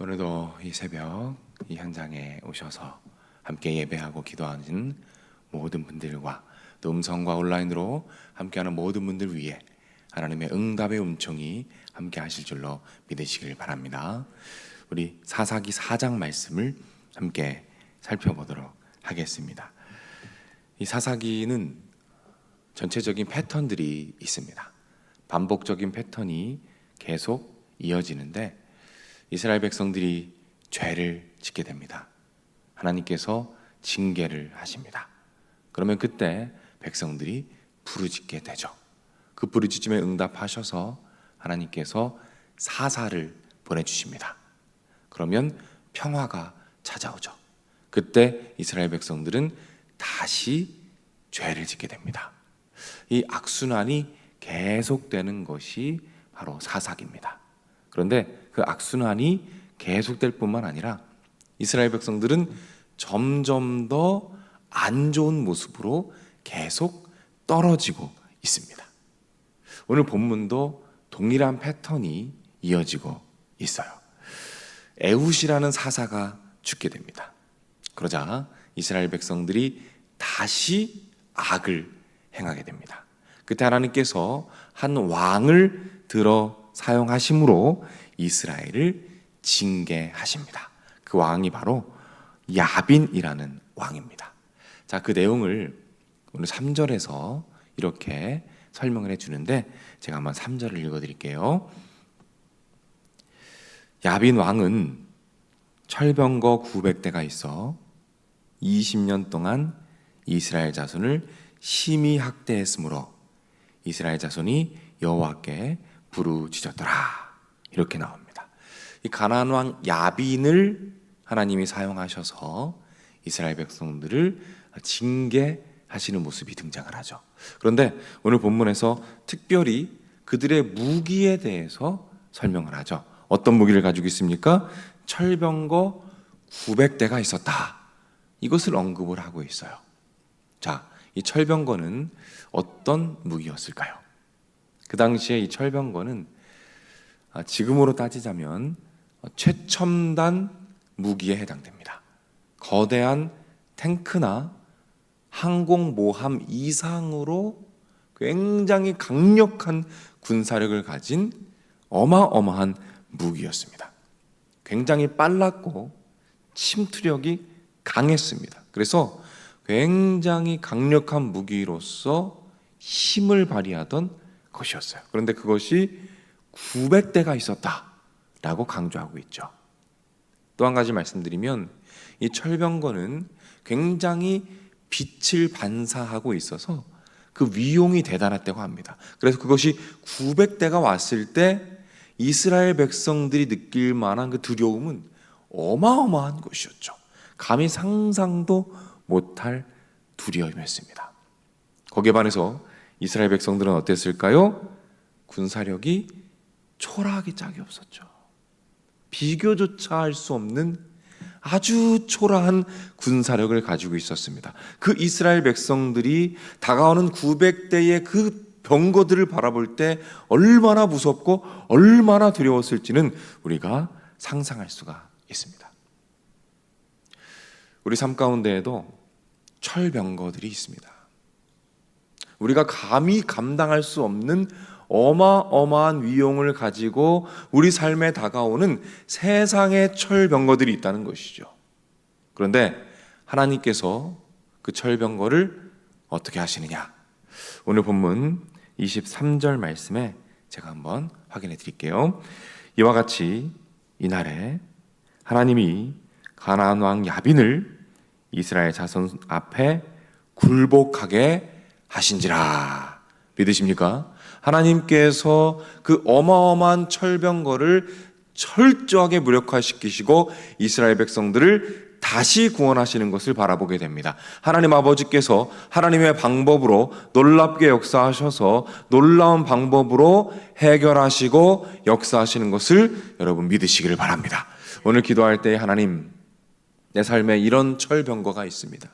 오늘도 이 새벽 이 현장에 오셔서 함께 예배하고 기도하는 모든 분들과 또 음성과 온라인으로 함께하는 모든 분들 위해 하나님의 응답의 음성이 함께 하실 줄로 믿으시길 바랍니다. 우리 사사기 4장 말씀을 함께 살펴보도록 하겠습니다. 이 사사기는 전체적인 패턴들이 있습니다. 반복적인 패턴이 계속 이어지는데 이스라엘 백성들이 죄를 짓게 됩니다. 하나님께서 징계를 하십니다. 그러면 그때 백성들이 부르짖게 되죠. 그 부르짖음에 응답하셔서 하나님께서 사사를 보내주십니다. 그러면 평화가 찾아오죠. 그때 이스라엘 백성들은 다시 죄를 짓게 됩니다. 이 악순환이 계속되는 것이 바로 사사기입니다. 그런데 그 악순환이 계속될 뿐만 아니라 이스라엘 백성들은 점점 더 안 좋은 모습으로 계속 떨어지고 있습니다. 오늘 본문도 동일한 패턴이 이어지고 있어요. 에훗이라는 사사가 죽게 됩니다. 그러자 이스라엘 백성들이 다시 악을 행하게 됩니다. 그때 하나님께서 한 왕을 들어 사용하심으로 이스라엘을 징계하십니다. 그 왕이 바로 야빈이라는 왕입니다. 자, 그 내용을 오늘 3절에서 이렇게 설명을 해 주는데 제가 한번 3절을 읽어 드릴게요. 야빈 왕은 철병거 900대가 있어 20년 동안 이스라엘 자손을 심히 학대했으므로 이스라엘 자손이 여호와께 부르짖었더라 이렇게 나옵니다. 이 가나안 왕 야빈을 하나님이 사용하셔서 이스라엘 백성들을 징계하시는 모습이 등장을 하죠. 그런데 오늘 본문에서 특별히 그들의 무기에 대해서 설명을 하죠. 어떤 무기를 가지고 있습니까? 철병거 900대가 있었다. 이것을 언급을 하고 있어요. 자, 이 철병거는 어떤 무기였을까요? 그 당시에 이 철병거는 아, 지금으로 따지자면 최첨단 무기에 해당됩니다. 거대한 탱크나 항공모함 이상으로 굉장히 강력한 군사력을 가진 어마어마한 무기였습니다. 굉장히 빨랐고 침투력이 강했습니다. 그래서 굉장히 강력한 무기로서 힘을 발휘하던 것이었어요. 그런데 그것이 900대가 있었다라고 강조하고 있죠. 또 한 가지 말씀드리면 이 철병거는 굉장히 빛을 반사하고 있어서 그 위용이 대단했다고 합니다. 그래서 그것이 900대가 왔을 때 이스라엘 백성들이 느낄 만한 그 두려움은 어마어마한 것이었죠. 감히 상상도 못할 두려움이었습니다. 거기에 반해서 이스라엘 백성들은 어땠을까요? 군사력이 초라하기 짝이 없었죠. 비교조차 할 수 없는 아주 초라한 군사력을 가지고 있었습니다. 그 이스라엘 백성들이 다가오는 900대의 그 병거들을 바라볼 때 얼마나 무섭고 얼마나 두려웠을지는 우리가 상상할 수가 있습니다. 우리 삶 가운데에도 철병거들이 있습니다. 우리가 감히 감당할 수 없는 어마어마한 위용을 가지고 우리 삶에 다가오는 세상의 철병거들이 있다는 것이죠. 그런데 하나님께서 그 철병거를 어떻게 하시느냐? 오늘 본문 23절 말씀에 제가 한번 확인해 드릴게요. 이와 같이 이날에 하나님이 가나안 왕 야빈을 이스라엘 자손 앞에 굴복하게 하신지라 믿으십니까? 하나님께서 그 어마어마한 철병거를 철저하게 무력화시키시고 이스라엘 백성들을 다시 구원하시는 것을 바라보게 됩니다. 하나님 아버지께서 하나님의 방법으로 놀랍게 역사하셔서 놀라운 방법으로 해결하시고 역사하시는 것을 여러분 믿으시기를 바랍니다. 오늘 기도할 때 하나님 내 삶에 이런 철병거가 있습니다.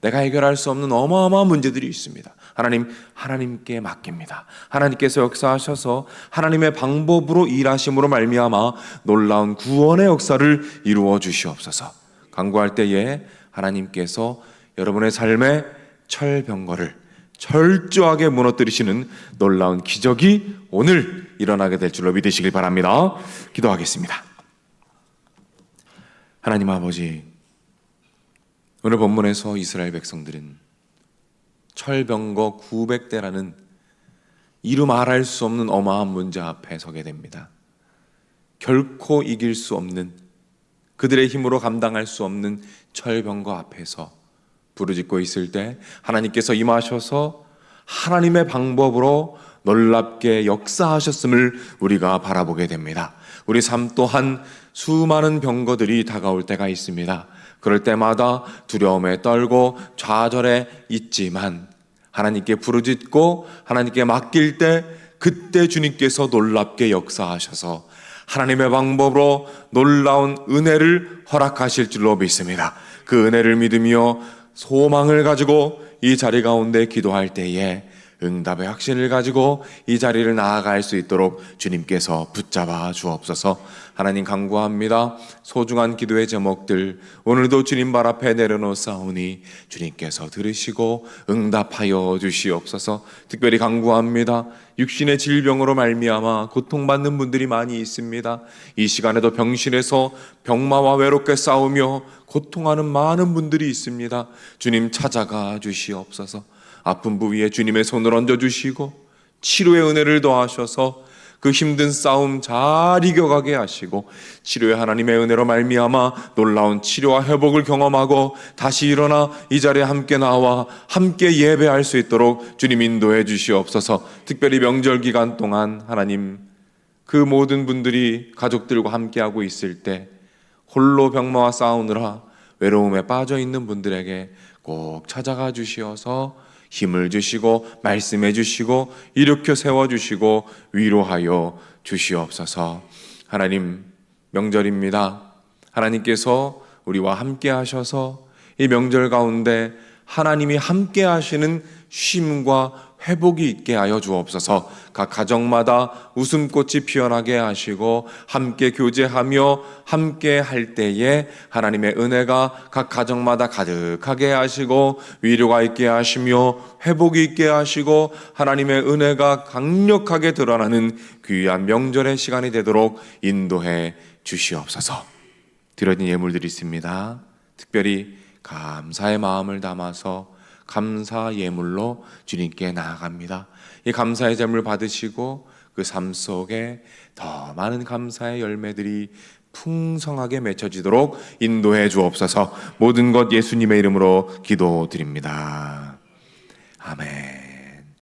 내가 해결할 수 없는 어마어마한 문제들이 있습니다. 하나님, 하나님께 맡깁니다. 하나님께서 역사하셔서 하나님의 방법으로 일하심으로 말미암아 놀라운 구원의 역사를 이루어 주시옵소서. 간구할 때에 하나님께서 여러분의 삶의 철병거를 철저하게 무너뜨리시는 놀라운 기적이 오늘 일어나게 될 줄로 믿으시길 바랍니다. 기도하겠습니다. 하나님 아버지, 오늘 본문에서 이스라엘 백성들은 철병거 900대라는 이루 말할 수 없는 어마한 문제 앞에 서게 됩니다. 결코 이길 수 없는 그들의 힘으로 감당할 수 없는 철병거 앞에서 부르짖고 있을 때 하나님께서 임하셔서 하나님의 방법으로 놀랍게 역사하셨음을 우리가 바라보게 됩니다. 우리 삶 또한 수많은 병거들이 다가올 때가 있습니다. 그럴 때마다 두려움에 떨고 좌절해 있지만 하나님께 부르짖고 하나님께 맡길 때 그때 주님께서 놀랍게 역사하셔서 하나님의 방법으로 놀라운 은혜를 허락하실 줄로 믿습니다. 그 은혜를 믿으며 소망을 가지고 이 자리 가운데 기도할 때에 응답의 확신을 가지고 이 자리를 나아갈 수 있도록 주님께서 붙잡아 주옵소서. 하나님 간구합니다. 소중한 기도의 제목들 오늘도 주님 발 앞에 내려놓사오니 주님께서 들으시고 응답하여 주시옵소서. 특별히 간구합니다. 육신의 질병으로 말미암아 고통받는 분들이 많이 있습니다. 이 시간에도 병실에서 병마와 외롭게 싸우며 고통하는 많은 분들이 있습니다. 주님 찾아가 주시옵소서. 아픈 부위에 주님의 손을 얹어 주시고 치료의 은혜를 더하셔서 그 힘든 싸움 잘 이겨가게 하시고 치료의 하나님의 은혜로 말미암아 놀라운 치료와 회복을 경험하고 다시 일어나 이 자리에 함께 나와 함께 예배할 수 있도록 주님 인도해 주시옵소서. 특별히 명절 기간 동안 하나님 그 모든 분들이 가족들과 함께 하고 있을 때 홀로 병마와 싸우느라 외로움에 빠져 있는 분들에게 꼭 찾아가 주시어서 힘을 주시고 말씀해 주시고 일으켜 세워 주시고 위로하여 주시옵소서. 하나님 명절입니다. 하나님께서 우리와 함께 하셔서 이 명절 가운데 하나님이 함께 하시는 쉼과 회복이 있게 하여 주옵소서. 각 가정마다 웃음꽃이 피어나게 하시고 함께 교제하며 함께 할 때에 하나님의 은혜가 각 가정마다 가득하게 하시고 위로가 있게 하시며 회복이 있게 하시고 하나님의 은혜가 강력하게 드러나는 귀한 명절의 시간이 되도록 인도해 주시옵소서. 드려진 예물들이 있습니다. 특별히 감사의 마음을 담아서 감사 예물로 주님께 나아갑니다. 이 감사의 제물 받으시고 그 삶 속에 더 많은 감사의 열매들이 풍성하게 맺혀지도록 인도해 주옵소서. 모든 것 예수님의 이름으로 기도드립니다. 아멘.